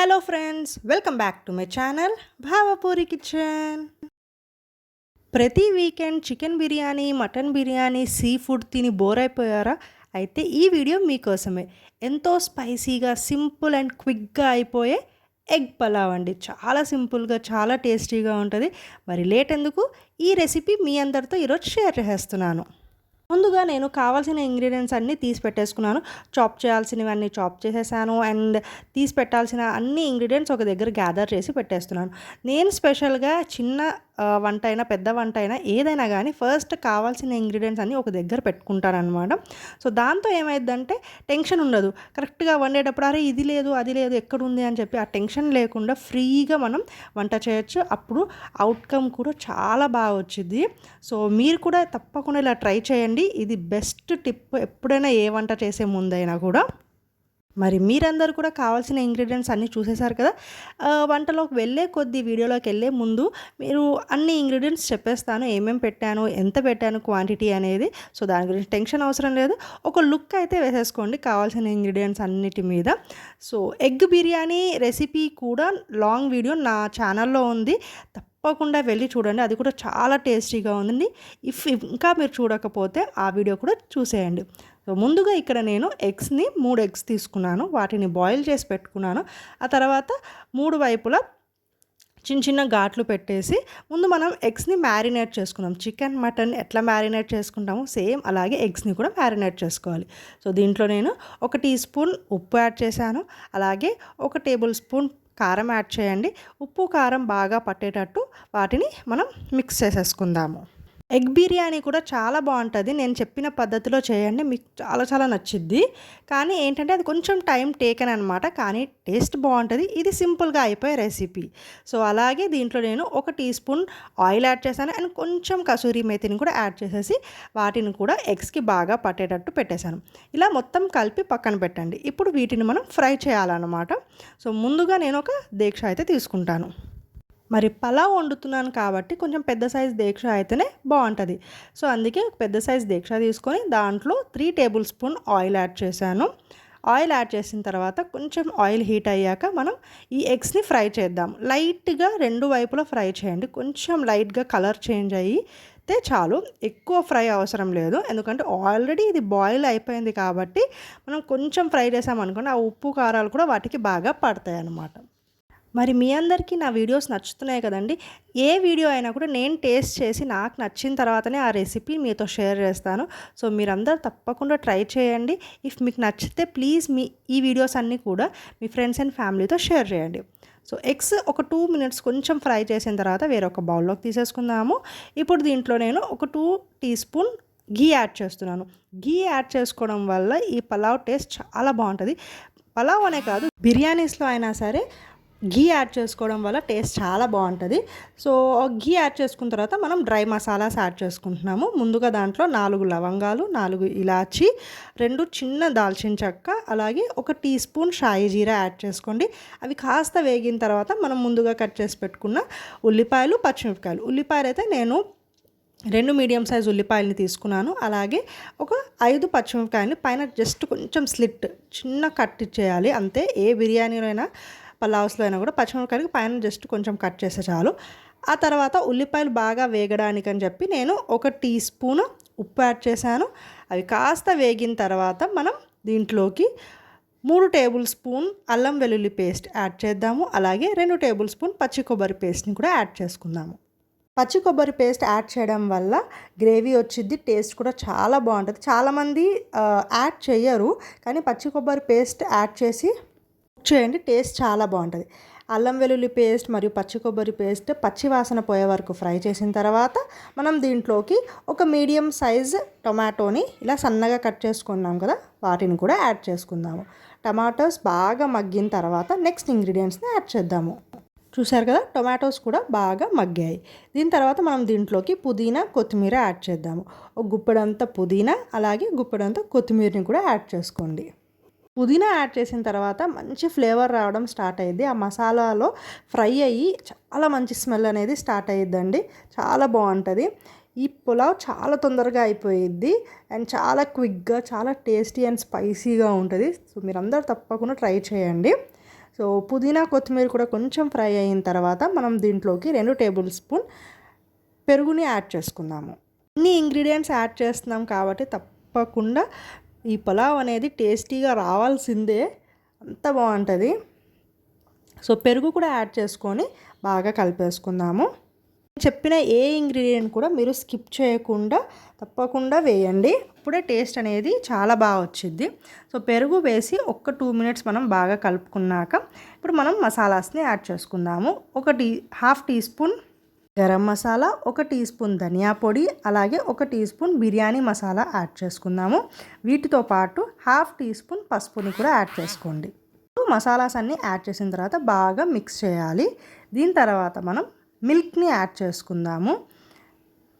Hello friends welcome back to my channel Bhavapuri kitchen ప్రతి weekend chicken biryani mutton biryani seafood తిని bore అయిపోయారా? అయితే ఈ video మీకోసమే ఎంతో స్పైసీగా సింపుల్ అండ్ క్విక్గా అయిపోయే ఎగ్ పలావ్ అండి. చాలా సింపుల్గా చాలా టేస్టీగా ఉంటుంది. మరి లేట్ ఎందుకు? ఈ రెసిపీ మీ అందరితో ఈరోజు షేర్ చేస్తున్నాను. ముందుగా నేను కావాల్సిన ఇంగ్రీడియంట్స్ అన్నీ తీసి పెట్టేసుకున్నాను. చాప్ చేయాల్సినవి అన్నీ చాప్ చేసేసాను. అండ్ తీసి పెట్టాల్సిన అన్ని ఇంగ్రీడియంట్స్ ఒక దగ్గర గ్యాదర్ చేసి పెట్టేస్తున్నాను. నేను స్పెషల్గా చిన్న వంట అయినా పెద్ద వంట అయినా ఏదైనా కానీ ఫస్ట్ కావాల్సిన ఇంగ్రీడియంట్స్ అన్నీ ఒక దగ్గర పెట్టుకుంటారనమాట సో దాంతో ఏమైందంటే టెన్షన్ ఉండదు. కరెక్ట్గా వండేటప్పుడు అరే ఇది లేదు అది లేదు ఎక్కడుంది? అని చెప్పి ఆ టెన్షన్ లేకుండా ఫ్రీగా మనం వంట చేయొచ్చు. అప్పుడు అవుట్కమ్ కూడా చాలా బాగా వచ్చింది సో మీరు కూడా తప్పకుండా ఇలా ట్రై చేయండి. ఇది బెస్ట్ టిప్ ఎప్పుడైనా ఏ వంట చేసే ముందైనా కూడా. మరి మీరందరూ కూడా కావాల్సిన ఇంగ్రీడియంట్స్ అన్నీ చూసేశారు కదా. వంటలోకి వెళ్ళే కొద్ది వీడియోలోకి వెళ్ళే ముందు మీరు అన్ని ఇంగ్రీడియంట్స్ చెప్పేస్తాను. ఏమేమి పెట్టాను ఎంత పెట్టాను క్వాంటిటీ అనేది. సో దాని గురించి టెన్షన్ అవసరం లేదు. ఒక లుక్ అయితే వేసేసుకోండి కావాల్సిన ఇంగ్రీడియంట్స్ అన్నిటి మీద. సో ఎగ్ బిర్యానీ రెసిపీ కూడా లాంగ్ వీడియో నా ఛానల్లో ఉంది. తప్పకుండా వెళ్ళి చూడండి. అది కూడా చాలా టేస్టీగా ఉందండి. ఇఫ్ ఇంకా మీరు చూడకపోతే ఆ వీడియో కూడా చూసేయండి. సో ముందుగా ఇక్కడ నేను ఎగ్స్ని మూడు ఎగ్స్ తీసుకున్నాను వాటిని బాయిల్ చేసి పెట్టుకున్నాను. ఆ తర్వాత మూడు వైపులా చిన్న చిన్న ఘాట్లు పెట్టేసి ముందు మనం ఎగ్స్ని మ్యారినేట్ చేసుకున్నాం చికెన్ మటన్ ఎట్లా మ్యారినేట్ చేసుకుంటామో సేమ్ అలాగే ఎగ్స్ని కూడా మ్యారినేట్ చేసుకోవాలి. సో దీంట్లో నేను ఒక టీ స్పూన్ ఉప్పు యాడ్ చేశాను. అలాగే ఒక టేబుల్ స్పూన్ కారం యాడ్ చేయండి. ఉప్పు కారం బాగా పట్టేటట్టు వాటిని మనం మిక్స్ చేసేసుకుందాము. ఎగ్ బిర్యానీ కూడా చాలా బాగుంటుంది. నేను చెప్పిన పద్ధతిలో చేయండి. మీకు చాలా చాలా నచ్చిద్ది. కానీ ఏంటంటే అది కొంచెం టైం టేకన్ అనమాట కానీ టేస్ట్ బాగుంటుంది. ఇది సింపుల్గా అయిపోయే రెసిపీ. సో అలాగే దీంట్లో నేను ఒక టీ స్పూన్ ఆయిల్ యాడ్ చేశాను. అండ్ కొంచెం కసూరి మేతిని కూడా యాడ్ చేసేసి వాటిని కూడా ఎగ్స్కి బాగా పట్టేటట్టు పెట్టేశాను. ఇలా మొత్తం కలిపి పక్కన పెట్టండి. ఇప్పుడు వీటిని మనం ఫ్రై చేయాలన్నమాట. సో ముందుగా నేను ఒక దీక్ష అయితే తీసుకుంటాను. మరి పలావ్ వండుతున్నాను కాబట్టి కొంచెం పెద్ద సైజ్ దీక్ష అయితేనే బాగుంటుంది. సో అందుకే పెద్ద సైజ్ దీక్ష తీసుకొని దాంట్లో three tablespoon oil add చేశాను. ఆయిల్ యాడ్ చేసిన తర్వాత కొంచెం ఆయిల్ హీట్ అయ్యాక మనం ఈ ఎగ్స్ని ఫ్రై చేద్దాం. లైట్గా రెండు వైపులా ఫ్రై చేయండి. కొంచెం లైట్గా కలర్ చేంజ్ అయితే చాలు. ఎక్కువ ఫ్రై అవసరం లేదు. ఎందుకంటే ఆల్రెడీ ఇది బాయిల్ అయిపోయింది కాబట్టి మనం కొంచెం ఫ్రై చేసామనుకోండి ఆ ఉప్పు కారాలు కూడా వాటికి బాగా పడతాయి అన్నమాట మరి మీ అందరికీ నా వీడియోస్ నచ్చుతున్నాయి కదండి. ఏ వీడియో అయినా కూడా నేను టేస్ట్ చేసి నాకు నచ్చిన తర్వాతనే ఆ రెసిపీ మీతో షేర్ చేస్తాను. సో మీరందరూ తప్పకుండా ట్రై చేయండి. ఇఫ్ మీకు నచ్చితే ప్లీజ్ మీ ఈ వీడియోస్ అన్నీ కూడా మీ ఫ్రెండ్స్ అండ్ ఫ్యామిలీతో షేర్ చేయండి. సో ఎగ్స్ ఒక టూ మినిట్స్ కొంచెం ఫ్రై చేసిన తర్వాత వేరొక బౌల్లోకి తీసేసుకుందాము. ఇప్పుడు దీంట్లో నేను ఒక two teaspoon ghee add చేస్తున్నాను. ఘీ యాడ్ చేసుకోవడం వల్ల ఈ పలావ్ టేస్ట్ చాలా బాగుంటుంది. పలావ్ అనే కాదు బిర్యానీస్లో అయినా సరే ఘీ యాడ్ చేసుకోవడం వల్ల టేస్ట్ చాలా బాగుంటుంది. సో ఘీ యాడ్ చేసుకున్న తర్వాత మనం డ్రై మసాలాస్ యాడ్ చేసుకుంటున్నాము. ముందుగా దాంట్లో నాలుగు లవంగాలు నాలుగు ఇలాచి రెండు చిన్న దాల్చిన చెక్క అలాగే ఒక టీ స్పూన్ షాయి జీరా యాడ్ చేసుకోండి. అవి కాస్త వేగిన తర్వాత మనం ముందుగా కట్ చేసి పెట్టుకున్న ఉల్లిపాయలు పచ్చిమిరపకాయలు. ఉల్లిపాయలు అయితే నేను రెండు మీడియం సైజ్ ఉల్లిపాయలని తీసుకున్నాను. అలాగే ఒక ఐదు పచ్చిమిరపకాయలని పైన జస్ట్ కొంచెం స్లిట్ చిన్న కట్ చేయాలి. అంతే ఏ బిర్యానీలో అయినా పలావ్స్లో అయినా కూడా పచ్చిమిరపకాయలకి పైన జస్ట్ కొంచెం కట్ చేస్తే చాలు. ఆ తర్వాత ఉల్లిపాయలు బాగా వేగడానికి అని చెప్పి నేను ఒక టీ స్పూన్ ఉప్పు యాడ్ చేశాను. అవి కాస్త వేగిన తర్వాత మనం దీంట్లోకి మూడు టేబుల్ స్పూన్ అల్లం వెల్లుల్లి పేస్ట్ యాడ్ చేద్దాము. అలాగే రెండు టేబుల్ స్పూన్ పచ్చి కొబ్బరి పేస్ట్ని కూడా యాడ్ చేసుకుందాము. పచ్చి కొబ్బరి పేస్ట్ యాడ్ చేయడం వల్ల గ్రేవీ వచ్చింది టేస్ట్ కూడా చాలా బాగుంటుంది. చాలామంది యాడ్ చేయరు కానీ పచ్చి కొబ్బరి పేస్ట్ యాడ్ చేసి చేయండి టేస్ట్ చాలా బాగుంటుంది. అల్లం వెల్లుల్లి పేస్ట్ మరియు పచ్చి కొబ్బరి పేస్ట్ పచ్చి వాసన పోయే వరకు ఫ్రై చేసిన తర్వాత మనం దీంట్లోకి ఒక మీడియం సైజ్ టొమాటోని ఇలా సన్నగా కట్ చేసుకున్నాం కదా వాటిని కూడా యాడ్ చేసుకుందాము. టమాటోస్ బాగా మగ్గిన తర్వాత నెక్స్ట్ ఇంగ్రీడియంట్స్ని యాడ్ చేద్దాము. చూశారు కదా టొమాటోస్ కూడా బాగా మగ్గాయి. దీని తర్వాత మనం దీంట్లోకి పుదీనా కొత్తిమీర యాడ్ చేద్దాము. ఒక గుప్పెడంత పుదీనా అలాగే గుప్పెడంత కొత్తిమీరని కూడా యాడ్ చేసుకోండి. పుదీనా యాడ్ చేసిన తర్వాత మంచి ఫ్లేవర్ రావడం స్టార్ట్ అయ్యింది ఆ మసాలాలో ఫ్రై అయ్యి చాలా మంచి స్మెల్ అనేది స్టార్ట్ అయ్యిద్దండి. చాలా బాగుంటుంది. ఈ పులావ్ చాలా తొందరగా అయిపోయిద్ది. అండ్ చాలా క్విక్గా చాలా టేస్టీ అండ్ స్పైసీగా ఉంటుంది. సో మీరందరూ తప్పకుండా ట్రై చేయండి. సో పుదీనా కొత్తిమీర కూడా కొంచెం ఫ్రై అయిన తర్వాత మనం దీంట్లోకి రెండు టేబుల్ స్పూన్ పెరుగుని యాడ్ చేసుకుందాము. అన్ని ఇంగ్రీడియంట్స్ యాడ్ చేస్తున్నాం కాబట్టి తప్పకుండా ఈ పులావ్ అనేది టేస్టీగా రావాల్సిందే. అంత బాగుంటుంది. సో పెరుగు కూడా యాడ్ చేసుకొని బాగా కలిపేసుకుందాము. చెప్పిన ఏ ఇంగ్రీడియంట్ కూడా మీరు స్కిప్ చేయకుండా తప్పకుండా వేయండి. అప్పుడే టేస్ట్ అనేది చాలా బాగా వచ్చింది. సో పెరుగు వేసి ఒక్క టూ మినిట్స్ మనం బాగా కలుపుకున్నాక ఇప్పుడు మనం మసాలాస్ని యాడ్ చేసుకుందాము. ఒక tea half teaspoon garam masala ఒక టీ స్పూన్ ధనియా పొడి అలాగే ఒక tea spoon biryani masala add చేసుకుందాము. వీటితో పాటు హాఫ్ టీ స్పూన్ పసుపుని కూడా యాడ్ చేసుకోండి. మసాలాస్ అన్నీ యాడ్ చేసిన తర్వాత బాగా మిక్స్ చేయాలి. దీని తర్వాత మనం మిల్క్ని యాడ్ చేసుకుందాము.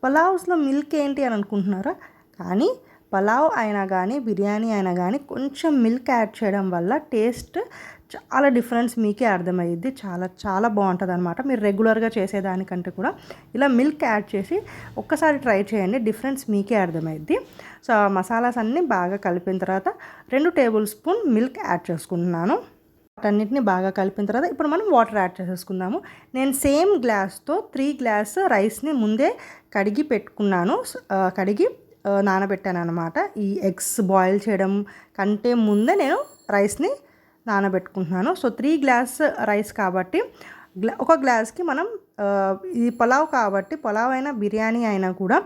పలావ్స్లో మిల్క్ ఏంటి అని అనుకుంటున్నారా? కానీ పలావ్ అయినా కానీ బిర్యానీ అయినా కానీ కొంచెం మిల్క్ యాడ్ చేయడం వల్ల టేస్ట్ చాలా డిఫరెన్స్ మీకే అర్థమయ్యిద్ది. చాలా చాలా బాగుంటుంది అనమాట మీరు రెగ్యులర్గా చేసేదానికంటే కూడా ఇలా మిల్క్ యాడ్ చేసి ఒక్కసారి ట్రై చేయండి. డిఫరెన్స్ మీకే అర్థమైద్ది సో మసాలాస్ అన్నీ బాగా కలిపిన తర్వాత రెండు టేబుల్ స్పూన్ మిల్క్ యాడ్ చేసుకుంటున్నాను. వాటన్నిటిని బాగా కలిపిన తర్వాత ఇప్పుడు మనం వాటర్ యాడ్ చేసేసుకుందాము. నేను సేమ్ గ్లాస్తో త్రీ గ్లాస్ రైస్ని ముందే కడిగి పెట్టుకున్నాను. కడిగి నానబెట్టాను అనమాట ఈ ఎగ్స్ బాయిల్ చేయడం కంటే ముందే నేను రైస్ని నానబెట్టుకుంటున్నాను. సో త్రీ గ్లాస్ రైస్ కాబట్టి ఒక గ్లాస్కి మనం ఇది పులావ్ కాబట్టి పలావ్ అయినా బిర్యానీ అయినా కూడా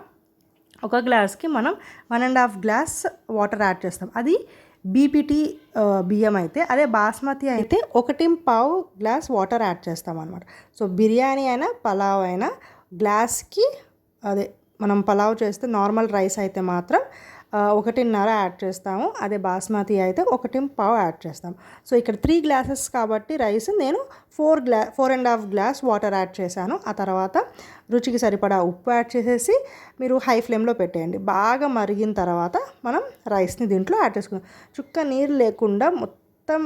ఒక గ్లాస్కి మనం one and half glass water add చేస్తాం. అది బీపీటీ బియ్యం అయితే అదే బాస్మతి అయితే ఒకటి పావు గ్లాస్ వాటర్ యాడ్ చేస్తాం అనమాట సో బిర్యానీ అయినా పలావ్ అయినా గ్లాస్కి అదే మనం పలావ్ చేస్తే నార్మల్ రైస్ అయితే మాత్రం ఒకటిన్నర యాడ్ చేస్తాము. అదే బాస్మతి అయితే ఒకటి పావు యాడ్ చేస్తాం సో ఇక్కడ త్రీ గ్లాసెస్ కాబట్టి రైస్ నేను four గ్లా four and half glass water add చేశాను. ఆ తర్వాత రుచికి సరిపడా ఉప్పు యాడ్ చేసేసి మీరు హై ఫ్లేమ్లో పెట్టేయండి. బాగా మరిగిన తర్వాత మనం రైస్ని దీంట్లో యాడ్ చేసుకుందాం. చుక్క నీరు లేకుండా మొత్తం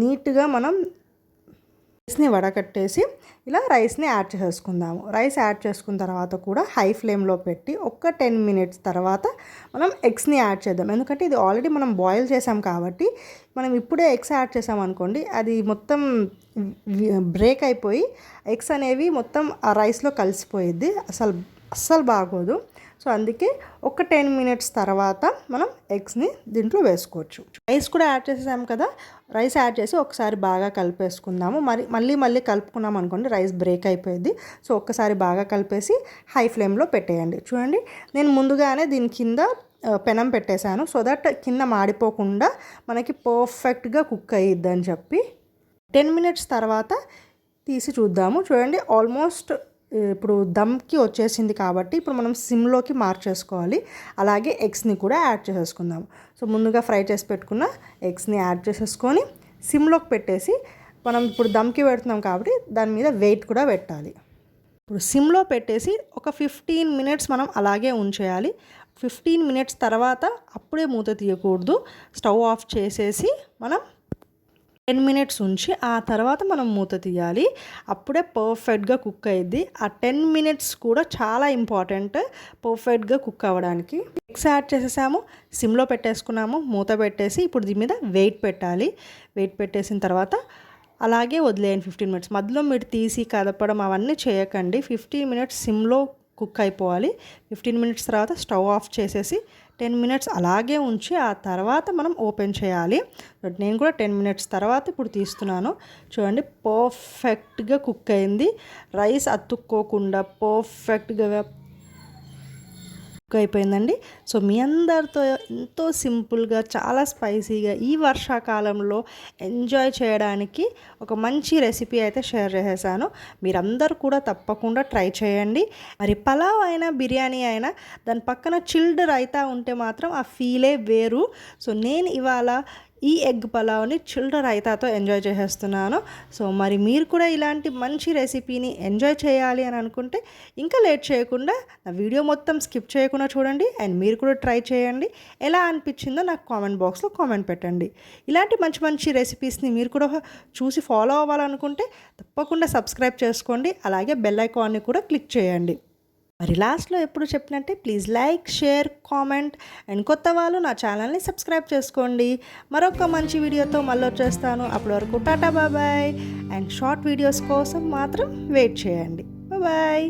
నీట్గా మనం రైస్ని వడకట్టేసి ఇలా రైస్ని యాడ్ చేసేసుకుందాము రైస్ యాడ్ చేసుకున్న తర్వాత కూడా హై ఫ్లేమ్లో పెట్టి ఒక్క టెన్ మినిట్స్ తర్వాత మనం ఎగ్స్ని యాడ్ చేద్దాం. ఎందుకంటే ఇది ఆల్రెడీ మనం బాయిల్ చేసాం కాబట్టి మనం ఇప్పుడే ఎగ్స్ యాడ్ చేసాం అనుకోండి అది మొత్తం బ్రేక్ అయిపోయి ఎగ్స్ అనేవి మొత్తం ఆ రైస్లో కలిసిపోయిద్ది. అసలు అస్సలు బాగోదు. సో అందుకే ఒక టెన్ మినిట్స్ తర్వాత మనం ఎగ్స్ని దీంట్లో వేసుకోవచ్చు. రైస్ కూడా యాడ్ చేసేసాం కదా రైస్ యాడ్ చేసి ఒకసారి బాగా కలిపేసుకుందాము. మరి మళ్ళీ మళ్ళీ కలుపుకున్నాం అనుకోండి రైస్ బ్రేక్ అయిపోయింది. సో ఒక్కసారి బాగా కలిపేసి హై ఫ్లేమ్లో పెట్టేయండి. చూడండి నేను ముందుగానే దీని కింద పెనం పెట్టేశాను. సో దట్ కింద మాడిపోకుండా మనకి పర్ఫెక్ట్గా కుక్ అయ్యిద్దని చెప్పి టెన్ మినిట్స్ తర్వాత తీసి చూద్దాము. చూడండి ఆల్మోస్ట్ ఇప్పుడు దమ్కి వచ్చేసింది కాబట్టి ఇప్పుడు మనం సిమ్లోకి మార్చేసుకోవాలి. అలాగే ఎగ్స్ని కూడా యాడ్ చేసేసుకుందాం. సో ముందుగా ఫ్రై చేసి పెట్టుకున్న ఎగ్స్ని యాడ్ చేసేసుకొని సిమ్లోకి పెట్టేసి మనం ఇప్పుడు దమ్కి పెడుతున్నాం కాబట్టి దాని మీద వెయిట్ కూడా పెట్టాలి. ఇప్పుడు సిమ్లో పెట్టేసి ఒక ఫిఫ్టీన్ మినిట్స్ మనం అలాగే ఉంచేయాలి. ఫిఫ్టీన్ మినిట్స్ తర్వాత అప్పుడే మూత తీయకూడదు. స్టవ్ ఆఫ్ చేసేసి మనం టెన్ మినిట్స్ ఉంచి ఆ తర్వాత మనం మూత తీయాలి. అప్పుడే పర్ఫెక్ట్గా కుక్ అయ్యిద్ది ఆ టెన్ మినిట్స్ కూడా చాలా ఇంపార్టెంట్ పర్ఫెక్ట్గా కుక్ అవ్వడానికి. ఎగ్స్ యాడ్ చేసేసాము సిమ్లో పెట్టేసుకున్నాము మూత పెట్టేసి ఇప్పుడు దీని మీద వెయిట్ పెట్టాలి. వెయిట్ పెట్టేసిన తర్వాత అలాగే వదిలేయండి ఫిఫ్టీన్ మినిట్స్. మధ్యలో మీరు తీసి కదపడం అవన్నీ చేయకండి. ఫిఫ్టీన్ మినిట్స్ సిమ్లో కుక్ అయిపోవాలి. ఫిఫ్టీన్ మినిట్స్ తర్వాత స్టవ్ ఆఫ్ చేసేసి టెన్ మినిట్స్ అలాగే ఉంచి ఆ తర్వాత మనం ఓపెన్ చేయాలి. నేను కూడా టెన్ మినిట్స్ తర్వాత ఇప్పుడు తీస్తున్నాను. చూడండి పర్ఫెక్ట్గా కుక్ అయింది. రైస్ అతుక్కోకుండా పర్ఫెక్ట్గా కుక్ అయిపోయిందండి. సో మీ అందరితో ఎంతో సింపుల్గా చాలా స్పైసీగా ఈ వర్షాకాలంలో ఎంజాయ్ చేయడానికి ఒక మంచి రెసిపీ అయితే షేర్ చేసేసాను. మీరందరూ కూడా తప్పకుండా ట్రై చేయండి. మరి పలావ్ అయినా బిర్యానీ అయినా దాని పక్కన చిల్డ్ రైతా ఉంటే మాత్రం ఆ ఫీలే వేరు. సో నేను ఇవాళ ఈ ఎగ్ పలావ్ని చిల్డ్ర రైతాతో ఎంజాయ్ చేసేస్తున్నాను. సో మరి మీరు కూడా ఇలాంటి మంచి రెసిపీని ఎంజాయ్ చేయాలి అని అనుకుంటే ఇంకా లేట్ చేయకుండా నా వీడియో మొత్తం స్కిప్ చేయకుండా చూడండి అండ్ మీరు కూడా ట్రై చేయండి. ఎలా అనిపించిందో నాకు కామెంట్ బాక్స్లో కామెంట్ పెట్టండి. ఇలాంటి మంచి మంచి రెసిపీస్ని మీరు కూడా చూసి ఫాలో అవ్వాలనుకుంటే తప్పకుండా సబ్స్క్రైబ్ చేసుకోండి. అలాగే బెల్ ఐకాన్ని కూడా క్లిక్ చేయండి. మరి లాస్ట్లో ఎప్పుడు చెప్పినట్టే please like share comment and కొత్త వాళ్ళు నా ఛానల్ని సబ్స్క్రైబ్ చేసుకోండి. మరొక మంచి వీడియోతో మళ్ళీ వచ్చేస్తాను. అప్పటి వరకు టాటా బాబాయ్ అండ్ షార్ట్ వీడియోస్ కోసం మాత్రం వెయిట్ చేయండి. బాయ్.